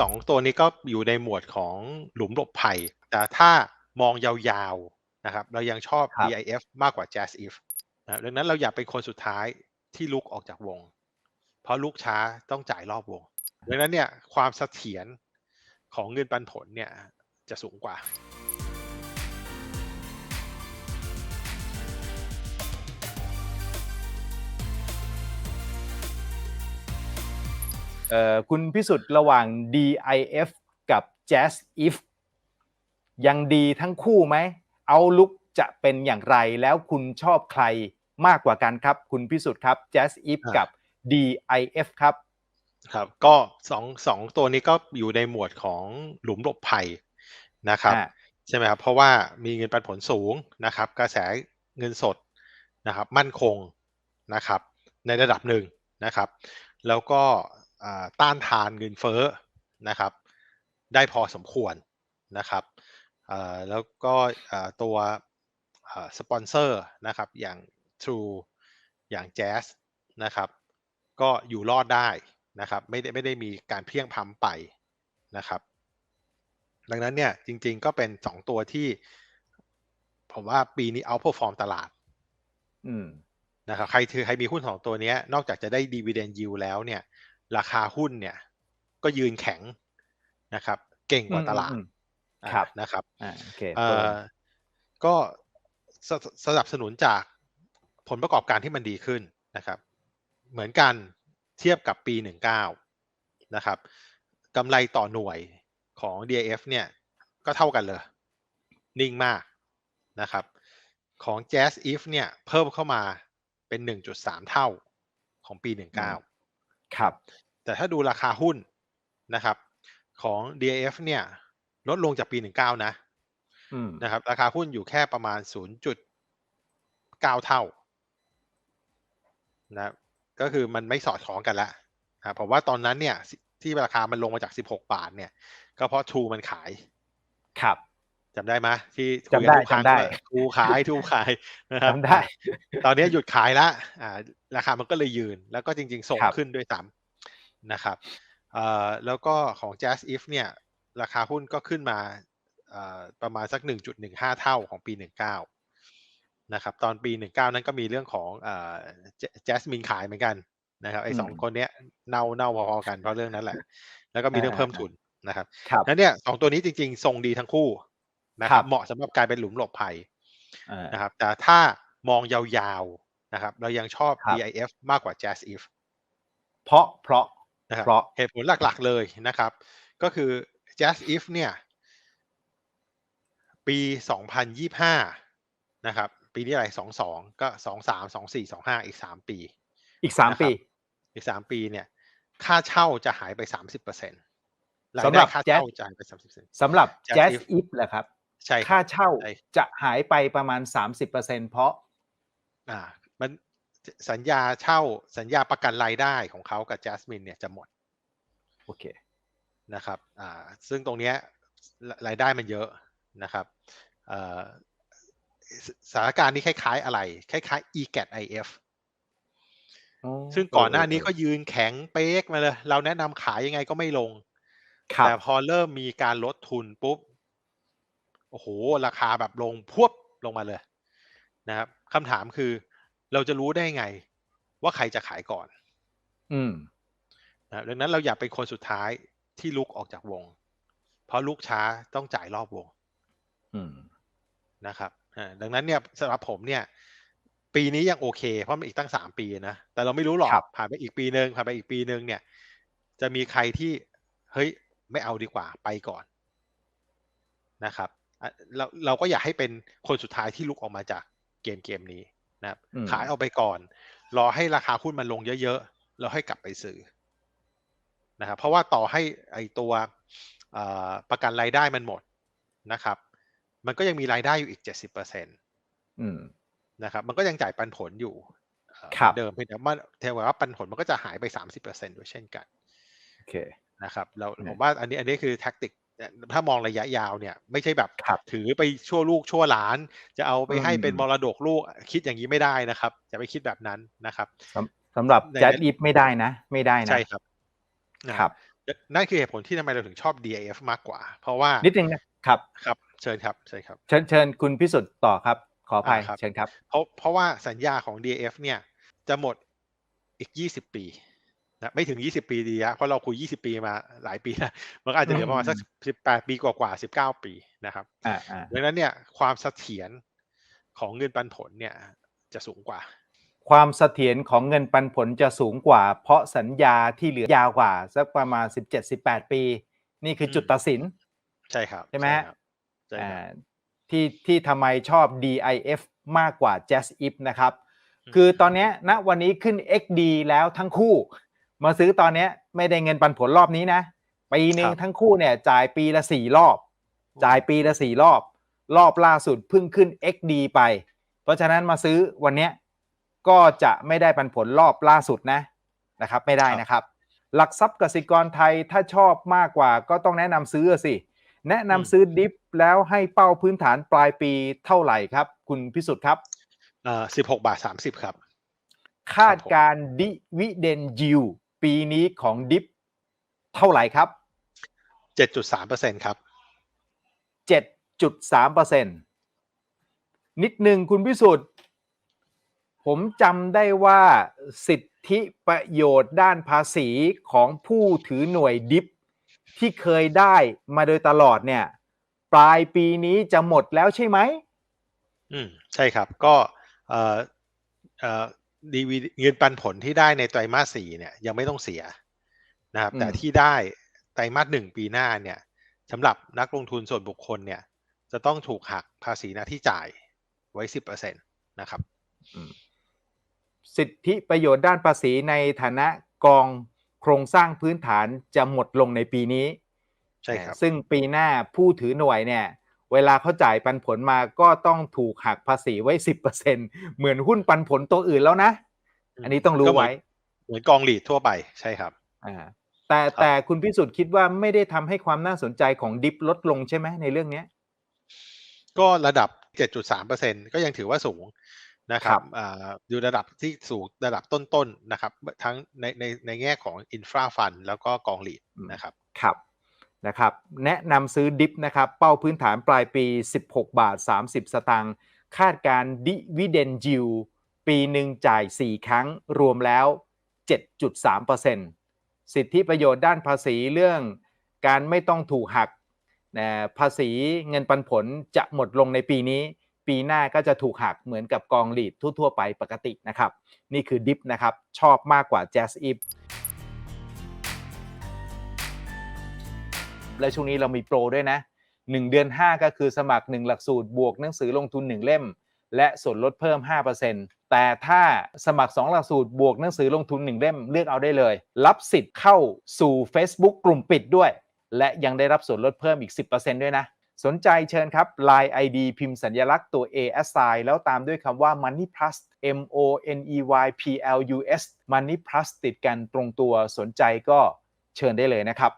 สองตัวนี้ก็อยู่ในหมวดของหลุมหลบภัย แต่ถ้ามองยาวๆนะครับ เรายังชอบครับ DIF มากกว่า Jazz if นะดังนั้นเราอย่าเป็นคนสุดท้ายที่ลุกออกจากวง เพราะลุกช้าต้องจ่ายรอบวง ดังนั้นเนี่ยความเสถียรของเงินปันผลเนี่ยจะสูงกว่า คุณพิสุทธิ์ระหว่าง DIF กับ Jazz if ยังดีทั้งคู่ไหม เอาลุกจะเป็นอย่างไรแล้วคุณชอบใครมากกว่ากันครับ คุณพิสุทธิ์ครับ Jazz if อ่ากักับ DIF ครับ ครับ ก็สองสองตัวนี้ก็อยู่ในหมวดของหลุมหลบภัยนะครับอ่าใช่ไหมครับ เพราะว่ามีเงินปันผลสูงนะครับ กระแสเงินสดนะครับ มั่นคงนะครับ ในระดับหนึ่งนะครับ แล้วก็อ่า ต้านทานเงินเฟ้อนะครับ ได้พอสมควรนะครับอ่าแล้วก็อ่าตัวอ่าสปอนเซอร์นะครับอย่าง True อย่าง Jazz นะครับก็อยู่รอดได้นะครับไม่ได้ไม่ได้มีการเพลียงพล้ำไปนะครับ ดังนั้นเนี่ยจริงๆก็เป็นสองตัวที่ ผมว่าปีนี้ outperform ตลาดอืมนะครับใครถือใครมีหุ้นสองตัวเนี้ยนอกจากจะได้ dividend yield แล้วเนี่ย ราคาหุ้นเนี่ย ก็ยืนแข็งนะครับ เก่งกว่าตลาดอืมอ่าครับนะครับอ่าโอเคเอ่อก็สสนับสนุนจากผลประกอบการที่มันดีขึ้นนะครับ เหมือนกันเทียบกับปี 19 นะครับกำไรต่อหน่วยของ DIF เนี่ย ก็เท่ากันเลย นิ่งมากนะครับ ของ Jazz if เนี่ย เพิ่มเข้ามาเป็น 1.3 เท่าของปี 19 ครับ แต่ถ้าดูราคาหุ้นนะครับ ของ DIF เนี่ย ลดลงจากปี 19 นะอืมนะครับ ราคาหุ้นอยู่แค่ประมาณ 0.9 เท่านะก็คือมันไม่สอดคล้องกันแล้วนะครับผมว่าตอนนั้นเนี่ยที่ราคามันลงมาจาก 16 บาทเนี่ย ก็เพราะ True มันขาย ครับ จำได้ไหมที่คุยจำได้กันทุกครั้งจำได้ว่า True ขาย True ขายนะครับจำได้ ตอนนี้หยุดขายแล้วอ่าราคามันก็เลยยืน แล้วก็จริงๆส่งครับขึ้นด้วยซ้ำนะครับเอ่อแล้วก็ของ Jazz if เนี่ย ราคาหุ้นก็ขึ้นมาเอ่อประมาณสัก 1.15 เท่าของปี 19 นะครับ ตอนปี 19 นั้นก็มีเรื่องของเอ่อ Jasmine ขายเหมือนกันนะครับไอ้สองอืมคนเนี้ยเน่าเน่าพอๆกันเพราะเรื่องนั้นแหละ แล้วก็มีเรื่องอ่าเพิ่มทุนนะครับครับนั้นเนี่ยสองตัวนี้จริงๆ ทรงดีทั้งคู่ นะคครัรับบเหมาะสำหรับการเป็นหลุมหลบภัยอ่านะครับ แต่ถ้ามองยาวๆนะครับ เรายังชอบครับ DIF มากกว่า Jazz if เพราะเพราะนะครับเพราะเหตุผลหลักๆเลยนะครับ ก็คือ Jazz if เนี่ย ปี 2025 นะครับ ปีนี้อะไร 22 ก็ 23 24 25 อีก 3 ปี อีกสามนะครับปี อีก 3 ปีเนี่ย ค่าเช่าจะหายไป 30%รายสำหได้รับค่า Jazz เช่าจะหายไป30%สำหรับ Jazz Jazz if if แหละครับ ใช่รับค่าเช่าใช่จะหายไปประมาณ 30%เพราะ อ่า มันสัญญาเช่าสัญญาประกันรายได้ของเขากับ Jasmine เนี่ยจะหมด โอเคนะครับ อ่า ซึ่งตรงเนี้ยรรายได้มันเยอะนะครับเอ่อสสถานการณ์นี้คล้ายๆ อะไร คล้ายๆ EGAT IF อ๋อซึ่งก่อนหน้านี้เก็ยืนแข็งเป๊กมาเลย เราแนะนำขายยังไงก็ไม่ลงครับแต่พอเริ่มมีการลดทุนปุ๊บ โอ้โห ราคาแบบลงพวบลงมาเลยนะครับคำถามคือเราจะรู้ได้ไง ว่าใครจะขายก่อน อืมนะครับดังนั้นเราอย่าเป็นคนสุดท้ายที่ลุกออกจากวง เพราะลุกช้าต้องจ่ายรอบวง อืมนะครับอ่าดังนั้นเนี่ยสำหรับผมเนี่ย ปีนี้ยังโอเค เพราะมันอีกตั้งสามปีนะ แต่เราไม่รู้หรอกครับผ่านไปอีกปีหนึ่งผ่านไปอีกปีหนึ่งเนี่ย จะมีใครที่เฮ้ยไม่เอาดีกว่าไปก่อนนะครับอะ เราเราก็อยากให้เป็นคนสุดท้ายที่ลุกออกมาจากเกมเกมนี้นะครับอืมขายเอาไปก่อน รอให้ราคาหุ้นมันลงเยอะๆแล้วให้กลับไปซื้อนะครับเพราะว่าต่อให้ไอตัวเอ่อประกันรายได้มันหมดนะครับ มันก็ยังมีรายได้อยู่อีกเจ็ดสิบเปอร์เซ็นตอืมนะครับ มันก็ยังจ่ายปันผลอยู่เอ่อครับเหมือนเดิมเพียงแต่ว่าเทว่าปันผลมันก็จะหายไปสามสิบเปอร์เซ็นด้วยเช่นกัน โอเคนะครับเราเนี่ยผมว่าอันนี้อันนี้คือแท็กติก ถ้ามองระยะยาวเนี่ย ไม่ใช่แบบครับถือไปชั่วลูกชั่วหลาน จะเอาไปให้เป็นอืมมรดกลูกคิดอย่างนี้ไม่ได้นะครับอย่าไปคิดแบบนั้นนะครับสำสำหรับใน Jazz if ไม่ได้นะ ไม่ได้นะใช่ครับนะครับ นั่นคือเหตุผลที่ทำไมเราถึงชอบ DIF มากกว่า เพราะว่านิดนึงนะครับครับ เชิญครับเชิญครับ เชิญเชิญคุณพิสุทธิ์ต่อครับ ขออภัยอ่าครับเชิญครับ เพราะเพราะว่าสัญญาของ DIF เนี่ยจะหมดอีก 20 ปี นะไม่ถึง 20 ปีดีอะเพราะเราคุย 20 ปีมาหลายปีแล้วมันก็อาจจะเหลือประมาณสักอืม18 ปีกว่าๆ19 ปีนะครับอ่าอ่าดังนั้นเนี่ยความเสถียรของเงินปันผลเนี่ยจะสูงกว่า ความเสถียรของเงินปันผลจะสูงกว่า เพราะสัญญาที่เหลือยาวกว่า สักประมาณ 17-18 ปี นี่คือจุดอืมตัดสิน ใช่ครับ ใช่ไหมฮะครับใช่ครับอ่าที่ที่ทำไมชอบ DIF มากกว่า Jazz if นะครับอืมคือตอนเนี้ยณวันนี้ขึ้น XD แล้วทั้งคู่ มาซื้อตอนเนี้ย ไม่ได้เงินปันผลรอบนี้นะปีหนึ่งครับทั้งคู่เนี่ย จ่ายปีละสี่รอบ จ่ายปีละสี่รอบ รอบล่าสุดเพิ่งขึ้น XD ไป เพราะฉะนั้นมาซื้อวันเนี้ยก็จะไม่ได้ปันผลรอบล่าสุดนะนะครับ ไม่ได้นะครับ หลักทรัพย์กสิกรไทยถ้าชอบมากกว่าก็ต้องแนะนำซื้อสิแนะนำซื้อดิฟแล้วให้เป้าพื้นฐานปลายปีเท่าไหร่ครับ คุณพิสุทธิ์ครับเอ่อ16บาท30ครับ คาดการณ์ดิวิเดนยิว ปีนี้ของดิฟเท่าไหร่ครับ 7.3%ครับ 7.3%นิดหนึ่งคุณพิสุทธิ์ ผมจำได้ว่าสิทธิประโยชน์ด้านภาษีของผู้ถือหน่วยดิฟที่เคยได้มาโดยตลอดเนี่ย ปลายปีนี้จะหมดแล้วใช่ไหม อืม ใช่ครับ ก็เอ่อเอ่อ ดีวีเงินปันผลที่ได้ในไตรมาสสี่เนี่ยยังไม่ต้องเสียนะครับอืมแต่ที่ได้ไตรมาสหนึ่งปีหน้าเนี่ยสำหรับนักลงทุนส่วนบุคคลเนี่ย จะต้องถูกหักภาษีหน้าที่จ่ายไว้สิบเปอร์เซ็นตนะครับสิทธิประโยชน์ด้านภาษีในฐานะกองโครงสร้างพื้นฐานจะหมดลงในปีนี้ใช่ครับซึ่งปีหน้าผู้ถือหน่วยเนี่ย เวลาเขาจ่ายปันผลมาก็ต้องถูกหักภาษีไว้10%เหมือนหุ้นปันผลตัวอื่นแล้วนะ อันนี้ต้องรู้ก็เหมืไว้ เหมือนกองหลีดทั่วไปใช่ครับอ่าแต่แต่คุณพิสุทธิ์คิดว่าไม่ได้ทำให้ความน่าสนใจของดิฟลดลงใช่ไหมในเรื่องเนี้ย ก็ระดับ 7.3%ก็ยังถือว่าสูงนะคครัรับบอ่าอยู่ระดับที่สูงระดับต้นๆนะครับ ทั้งในในในแง่ของอินฟราฟันแล้วก็กองหลีดนะครับ ครับ นะครับแนะนำซื้อดิฟนะครับเป้าพื้นฐานปลายปี 16 บาท 30 สตางค์คาดการดิวิเดนจิวปีหนึ่งจ่าย 4 ครั้งรวมแล้ว 7.3%สิทธิประโยชน์ด้านภาษีเรื่องการไม่ต้องถูกหักภาษีเงินปันผลจะหมดลงในปีนี้ ปีหน้าก็จะถูกหักเหมือนกับกองหลีดทั่ว ๆ ไปปกตินะครับ นี่คือดิฟนะครับ ชอบมากกว่า Jazz If และช่วงนี้เรามีโปรด้วยนะ 1 เดือน 5 ก็คือสมัคร 1 หลักสูตรบวกหนังสือลงทุน 1 เล่ม และส่วนลดเพิ่ม 5%แต่ถ้าสมัคร 2 หลักสูตรบวกหนังสือลงทุน 1 เล่มเลือกเอาได้เลย รับสิทธิ์เข้าสู่ Facebook กลุ่มปิดด้วย และยังได้รับส่วนลดเพิ่มอีก 10%ด้วยนะ สนใจเชิญครับ Line ID พิมพ์สัญลักษณ์ตัว A S I แล้วตามด้วยคำว่า Money Plus M O N E Y P L U S Money Plus ติดกันตรงตัวสนใจก็เชิญได้เลยนะครับ